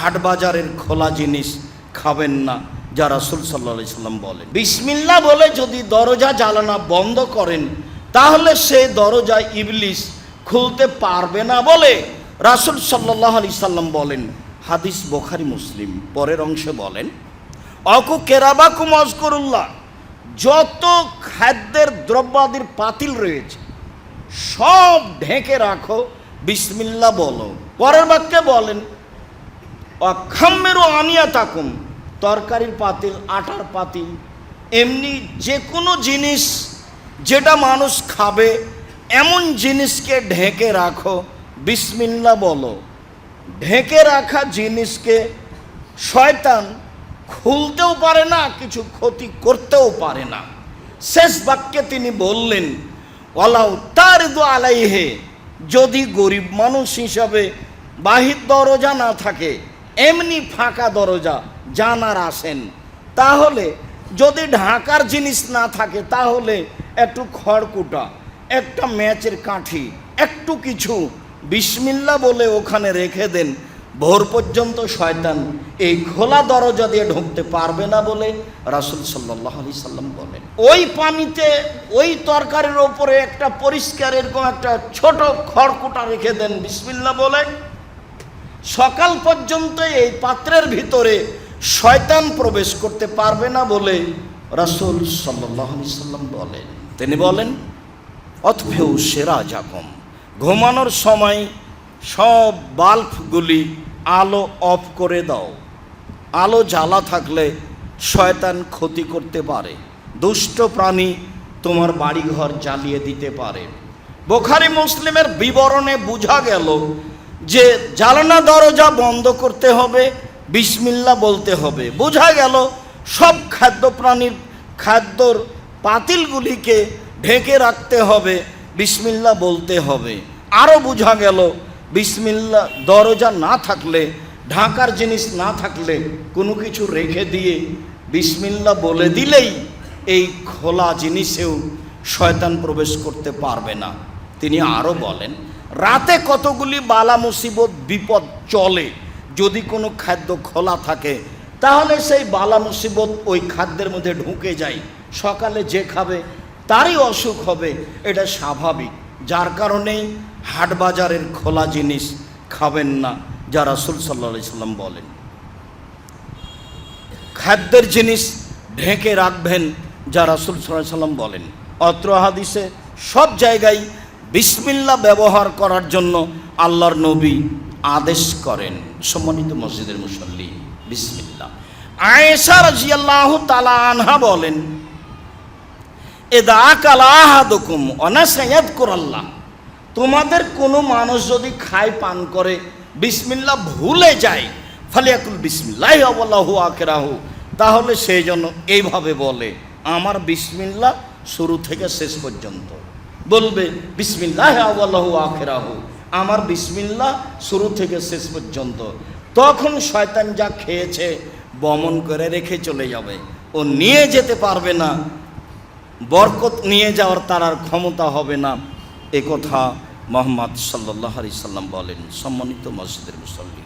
হাট বাজারের খোলা জিনিস খাবেন না, যা রাসুল সাল্লা সাল্লাম বলেন। বিসমিল্লা বলে যদি দরজা জ্বালানা বন্ধ করেন, তাহলে সে দরজা ইবলিস খুলতে পারবে না বলে রাসুল সাল্লাহ আলি সাল্লাম বলেন। হাদিস বোখারি, মুসলিম। পরের অংশে বলেন, অকু কেরাবাকু মজকরুল্লাহ যত খাদ্যের দ্রব্যাদির পাতিল রয়েছে, সব ঢেকে রাখো বিসমিল্লা বলো। পরের বাক্যে বলেন অক্ষাম্যেরও আনিয়া থাকুন তরকারির পাতিল, আটার পাতিল, এমনি যে কোনো জিনিস যেটা মানুষ খাবে, এমন জিনিসকে ঢেকে রাখো, বিসমিল্লা বলো। ঢেকে রাখা জিনিসকে শয়তান খুলতেও পারে না, কিছু ক্ষতি করতেও পারে না। শেষ বাক্যে তিনি বললেন ওলাউ তার দো আলাইহে যদি গরিব মানুষ হিসাবে বাহির দরজা না থাকে এমনি ফাঁকা দরজা, জানার আসেন। তাহলে যদি ঢাকার জিনিস না থাকে, তাহলে একটু খড়কুটা, একটা ম্যাচের কাঠি, একটু কিছু বিসমিল্লা বলে ওখানে রেখে দেন। ভোর পর্যন্ত শয়তান এই খোলা দরজা দিয়ে ঢুকতে পারবে না বলে রাসুল সাল্লাহ আলি সাল্লাম বলেন। ওই পানিতে, ওই তরকারির ওপরে একটা পরিষ্কার এরকম একটা ছোট খড়কুটা রেখে দেন বিসমিল্লা বলে। সকাল পর্যন্ত এই পাত্রের ভিতরে শয়তান প্রবেশ করতে পারবে না বলে রাসুল সাল্লাম বলেন। তিনি বলেন অথভেউ সেরা জাকম ঘুমানোর সময় সব বাল্বগুলি আলো অফ করে দাও। আলো জ্বালা থাকলে শয়তান ক্ষতি করতে পারে। দুষ্ট প্রাণী তোমার বাড়িঘর জ্বালিয়ে দিতে পারে। বোখারি মুসলিমের বিবরণে বোঝা গেল যে জ্বালানা দরজা বন্ধ করতে হবে বিসমিল্লা বলতে হবে। বোঝা গেল সব খাদ্য প্রাণীর খাদ্যর পাতিলগুলিকে ঢেকে রাখতে হবে বিসমিল্লা বলতে হবে। আরও বোঝা গেল বিসমিল্লা দরজা না থাকলে, ঢাকার জিনিস না থাকলে কোনো কিছু রেখে দিয়ে বিসমিল্লা বলে দিলেই এই খোলা জিনিসেও শয়তান প্রবেশ করতে পারবে না। তিনি আরও বলেন রাতে কতগুলি বালা মুসিবত, বিপদ চলে যদি কোনো খাদ্য খোলা থাকে, তাহলে সেই বালা মুসিবত ওই খাদ্যের মধ্যে ঢুকে যায়। সকালে যে খাবে, তারই অসুখ হবে, এটা স্বাভাবিক। যার কারণেই হাট বাজারের খোলা জিনিস খাবেন না, যা রাসুল সাল্লা সাল্লাম বলেন। খাদ্যের জিনিস ঢেকে রাখবেন, যা রাসুল সাল্লাহ সাল্লাম বলেন। অত্র হাদিসে সব জায়গায় বিসমিল্লা ব্যবহার করার জন্য আল্লাহর নবী আদেশ করেন সম্মানিত মসজিদের মুসল্লি বিসমিল্লা আয়েশা রাজিয়াল্লাহ তালা আনহা বলেন, এদা কালাহাদুকুম অনাসায়াদ করাল্লাহ তোমাদের কোনো মানুষ যদি খায় পান করে বিসমিল্লা ভুলে যায়, ফালিয়াকুল বিসমিল্লাহ আবল্লাহু আকেরাহু তাহলে সেই জন্য এইভাবে বলে, আমার বিসমিল্লা শুরু থেকে শেষ পর্যন্ত। বলবে, বিসমিল্লাহ আবল্লাহু আখেরাহু। আমার বিসমিল্লা শুরু থেকে শেষ পর্যন্ত। তখন শয়তান যা খেয়েছে, বমন করে রেখে চলে যাবে। ও নিয়ে যেতে পারবে না। বরকত নিয়ে যাওয়ার তার আর ক্ষমতা হবে না। এ কথা মোহাম্মদ সাল্লাহ সাল্লাম বলেন সম্মানিত মসজিদের মুসল্লি।